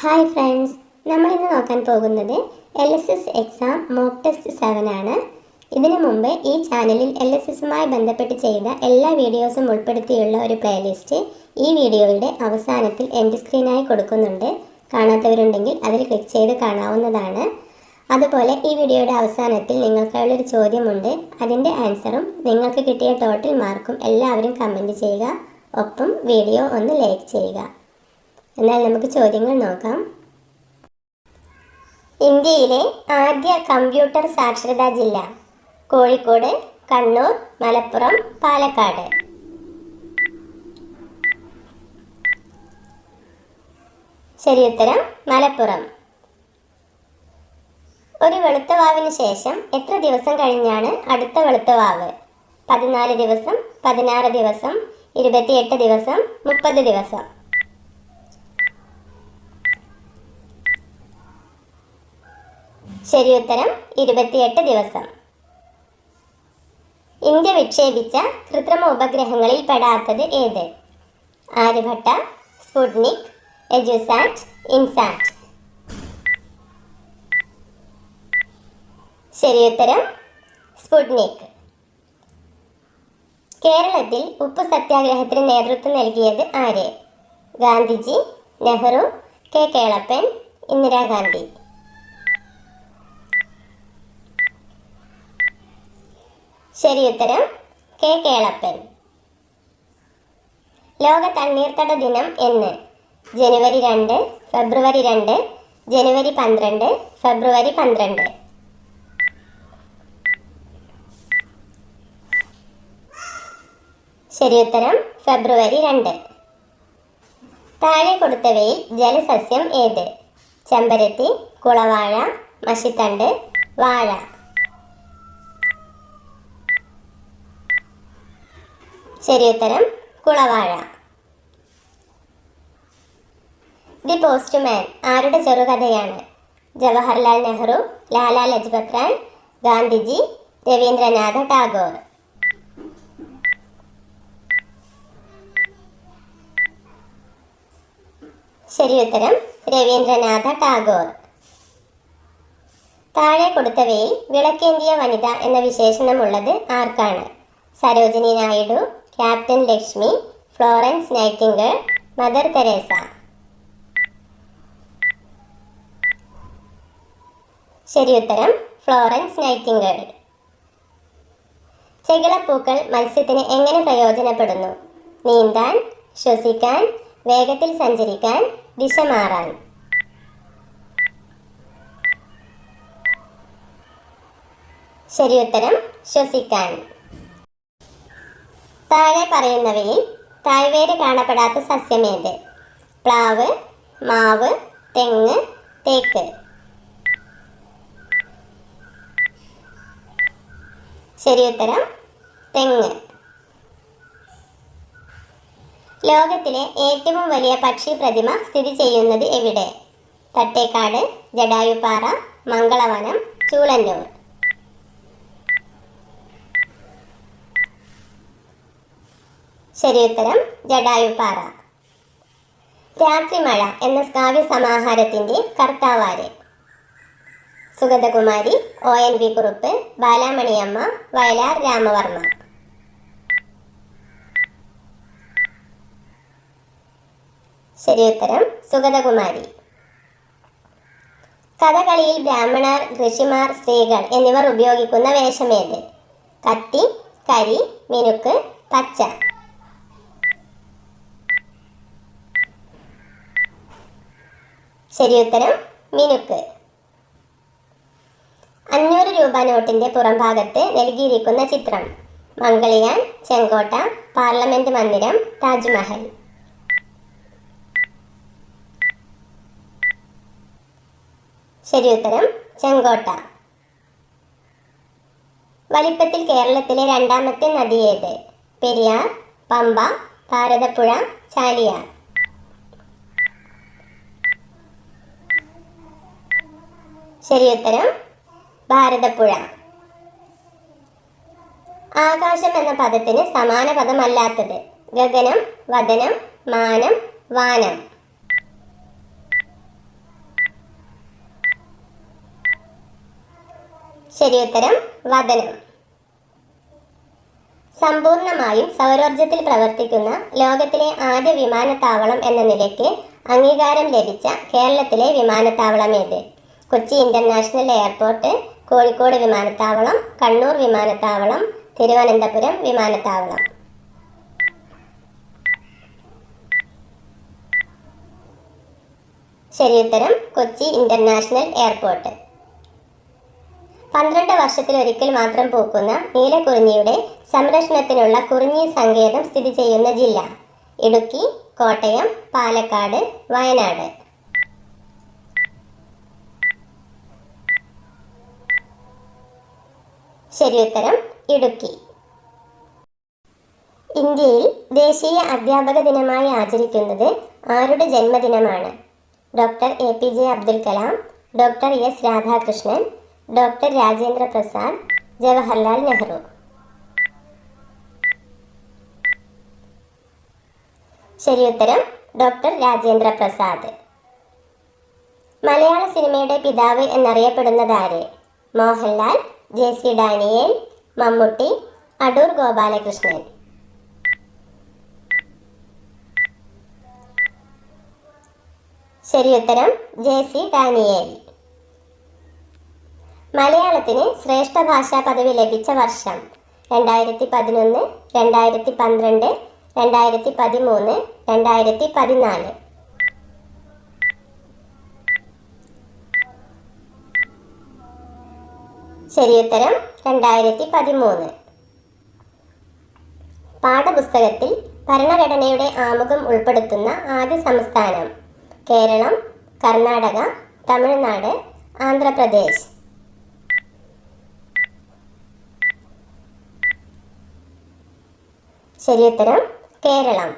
Hi friends നമ്മൾ ഇന്ന് നോക്കാൻ പോകുന്നത് L S S exam mock test seven ആണ്. ഇതിനു മുമ്പ് ഈ ചാനലിൽ എൽ എസ് എസുമായി ബന്ധപ്പെട്ട് ചെയ്ത എല്ലാ വീഡിയോസും ഉൾപ്പെടുത്തിയുള്ള ഒരു പ്ലേലിസ്റ്റ് ഈ വീഡിയോയുടെ അവസാനത്തിൽ എന്റെ സ്ക്രീനായി കൊടുക്കുന്നുണ്ട്. കാണാത്തവരുണ്ടെങ്കിൽ അതിൽ ക്ലിക്ക് ചെയ്ത് കാണാവുന്നതാണ്. അതുപോലെ ഈ വീഡിയോയുടെ അവസാനത്തിൽ നിങ്ങൾക്കുള്ളൊരു ചോദ്യമുണ്ട്. അതിന്റെ ആൻസറും നിങ്ങൾക്ക് കിട്ടിയ ടോട്ടൽ മാർക്കും എല്ലാവരും കമന്റ് ചെയ്യുക. ഒപ്പം വീഡിയോ ഒന്ന് ലൈക്ക് ചെയ്യുക. എന്നാൽ നമുക്ക് ചോദ്യങ്ങൾ നോക്കാം. ഇന്ത്യയിലെ ആദ്യ കമ്പ്യൂട്ടർ സാക്ഷരതാ ജില്ല കോഴിക്കോട് കണ്ണൂർ മലപ്പുറം പാലക്കാട്. ശരി ഉത്തരം മലപ്പുറം. ഒരു വെളുത്ത വാവിന് ശേഷം എത്ര ദിവസം കഴിഞ്ഞാണ് അടുത്ത വെളുത്ത വാവ്? പതിനാല് ദിവസം പതിനാറ് ദിവസം ഇരുപത്തിയെട്ട് ദിവസം മുപ്പത് ദിവസം. ശരിയുത്തരം ഇരുപത്തിയെട്ട് ദിവസം. ഇന്ത്യ വിക്ഷേപിച്ച കൃത്രിമ ഉപഗ്രഹങ്ങളിൽ പെടാത്തത് ഏത്? Aryabhata Sputnik EDUSAT INSAT. ശരിയുത്തരം സ്പുട്നിക്. കേരളത്തിൽ ഉപ്പ് സത്യാഗ്രഹത്തിന് നേതൃത്വം നൽകിയത് ആര്? ഗാന്ധിജി നെഹ്റു കെ. കേളപ്പൻ ഇന്ദിരാഗാന്ധി. ശരിയുത്തരം കെ കേളപ്പൻ. ലോക തണ്ണീർത്തട ദിനം എന്ന്. ജനുവരി രണ്ട് ഫെബ്രുവരി രണ്ട് ജനുവരി പന്ത്രണ്ട് ഫെബ്രുവരി പന്ത്രണ്ട്. ഉത്തരം ഫെബ്രുവരി രണ്ട്. താഴെ കൊടുത്തവയിൽ ജലസസ്യം ഏത്? ചെമ്പരത്തി കുളവാഴ മഷിത്തണ്ട് വാഴ. ശരിയുത്തരം കുളവാഴ. ദി പോസ്റ്റ്മാൻ ആരുടെ ചെറുകഥയാണ്? ജവഹർലാൽ നെഹ്റു ലാലാ ലജ്പത് റായ് ഗാന്ധിജി രവീന്ദ്രനാഥ ടാഗോർ. ശരിയുത്തരം രവീന്ദ്രനാഥ ടാഗോർ. താഴെ കൊടുത്തവയിൽ വിളക്കേന്തിയ വനിത എന്ന വിശേഷണമുള്ളത് ആർക്കാണ്? Sarojini Naidu captain Lakshmi Florence Nightingale Mother Teresa. ശരി ഉത്തരം ഫ്ലോറൻസ് നൈറ്റിംഗേൾ. ചെകിളപ്പൂക്കൾ മത്സ്യത്തിന് എങ്ങനെ പ്രയോജനപ്പെടുന്നു? നീന്താൻ ശ്വസിക്കാൻ വേഗത്തിൽ സഞ്ചരിക്കാൻ ദിശ മാറാൻ. ശരി ഉത്തരം ശ്വസിക്കാൻ. താഴെ പറയുന്നവയിൽ താഴ്വേര് കാണപ്പെടാത്ത സസ്യമേത് പ്ലാവ് മാവ് തെങ്ങ് തേക്ക്. ഉത്തരം തെങ്ങ്. ലോകത്തിലെ ഏറ്റവും വലിയ പക്ഷി പ്രതിമ സ്ഥിതി ചെയ്യുന്നത് എവിടെ? തട്ടേക്കാട് ജഡായുപാറ മംഗളവനം ചൂളന്നൂർ. ശരിയുത്തരം ജഡായുപാറ. രാത്രിമഴ എന്ന കാവ്യ സമാഹാരത്തിന്റെ കർത്താവാര്. Sugathakumari O N V Kurup Balamaniamma Vayalar Ramavarma. ശരിയുത്തരം സുഗതകുമാരി. കഥകളിയിൽ ബ്രാഹ്മണർ ഋഷിമാർ സ്ത്രീകൾ എന്നിവർ ഉപയോഗിക്കുന്ന വേഷമേത്? കത്തി കരി മിനുക്ക് പച്ച. ശരിയുത്തരം മിനുക്ക്. അഞ്ഞൂറ് രൂപ നോട്ടിന്റെ പുറംഭാഗത്ത് നൽകിയിരിക്കുന്ന ചിത്രം മംഗളിയാൻ ചെങ്കോട്ട പാർലമെന്റ് മന്ദിരം താജ്മഹൽ. ശരിയുത്തരം ചെങ്കോട്ട. വലിപ്പത്തിൽ കേരളത്തിലെ രണ്ടാമത്തെ നദി ഏത്? പെരിയാർ പമ്പ ഭാരതപ്പുഴ ചാലിയാർ. ശരിയുത്തരം. ഭാരതപ്പുഴ. ആകാശം എന്ന പദത്തിന് സമാന പദമല്ലാത്തത്. ഗഗനം വദനം മാനം വാനം. ശരിയുത്തരം വദനം. സമ്പൂർണമായും സൗരോർജത്തിൽ പ്രവർത്തിക്കുന്ന ലോകത്തിലെ ആദ്യ വിമാനത്താവളം എന്ന നിലയ്ക്ക് അംഗീകാരം ലഭിച്ച കേരളത്തിലെ വിമാനത്താവളം ഏത് കൊച്ചി ഇന്റർനാഷണൽ എയർപോർട്ട് കോഴിക്കോട് വിമാനത്താവളം കണ്ണൂർ വിമാനത്താവളം തിരുവനന്തപുരം വിമാനത്താവളം. ശരിയുത്തരം കൊച്ചി ഇന്റർനാഷണൽ എയർപോർട്ട്. പന്ത്രണ്ട് വർഷത്തിലൊരിക്കൽ മാത്രം പൂക്കുന്ന നീലക്കുറിഞ്ഞിയുടെ സംരക്ഷണത്തിനുള്ള കുറിഞ്ഞി സങ്കേതം സ്ഥിതി ചെയ്യുന്ന ജില്ല ഇടുക്കി കോട്ടയം പാലക്കാട് വയനാട്. ശരിയുത്തരം ഇടുക്കി. ഇന്ത്യയിൽ ദേശീയ അധ്യാപക ദിനമായി ആചരിക്കുന്നത് ആരുടെ ജന്മദിനമാണ്? Doctor A P J Abdul Kalam doctor S Radhakrishnan doctor Rajendra Prasad Jawaharlal Nehru. ശരിയുത്തരം ഡോക്ടർ രാജേന്ദ്ര പ്രസാദ്. മലയാള സിനിമയുടെ പിതാവ് എന്നറിയപ്പെടുന്നത് ആര്? Mohanlal J C Daniel Mammootty Adoor Gopalakrishnan. ശരിയുത്തരം ജെ സി ഡാനിയേൽ. മലയാളത്തിന് ശ്രേഷ്ഠ ഭാഷാ പദവി ലഭിച്ച വർഷം രണ്ടായിരത്തി പതിനൊന്ന് രണ്ടായിരത്തി പന്ത്രണ്ട് രണ്ടായിരത്തി പതിമൂന്ന് രണ്ടായിരത്തി പതിനാല് ശരിയുത്തരം രണ്ടായിരത്തി പതിമൂന്ന് പാഠപുസ്തകത്തിൽ ഭരണഘടനയുടെ ആമുഖം ഉൾപ്പെടുത്തുന്ന ആദ്യ സംസ്ഥാനം കേരളം കർണാടക തമിഴ്നാട് ആന്ധ്രാപ്രദേശ്. ശരിയുത്തരം കേരളം.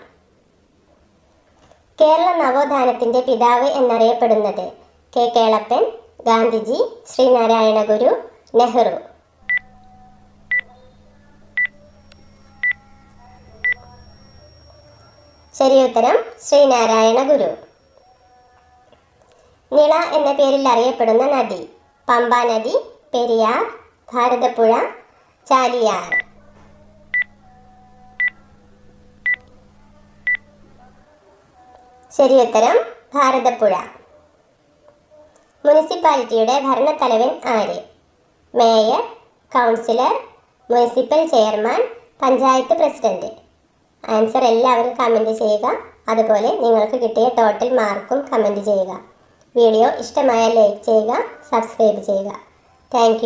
കേരള നവോത്ഥാനത്തിന്റെ പിതാവ് എന്നറിയപ്പെടുന്നത് കെ. കേളപ്പൻ ഗാന്ധിജി ശ്രീനാരായണ ഗുരു നെഹ്റു. ശരിയുത്തരം ശ്രീനാരായണ ഗുരു. നിള എന്ന പേരിൽ അറിയപ്പെടുന്ന നദി പമ്പ നദി പെരിയാർ ഭാരതപ്പുഴ ചാലിയാർ. ശരിയുത്തരം ഭാരതപ്പുഴ. മുനിസിപ്പാലിറ്റിയുടെ ഭരണത്തലവൻ ആര്? Mayor councillor municipal chairman panchayat president. Answer എല്ലാവരും കമന്റ് ചെയ്യുക. അതുപോലെ നിങ്ങൾക്ക് കിട്ടിയ ടോട്ടൽ മാർക്കും കമന്റ് ചെയ്യുക. വീഡിയോ ഇഷ്ടമായ ലൈക്ക് ചെയ്യുക സബ്സ്ക്രൈബ് ചെയ്യുക. താങ്ക്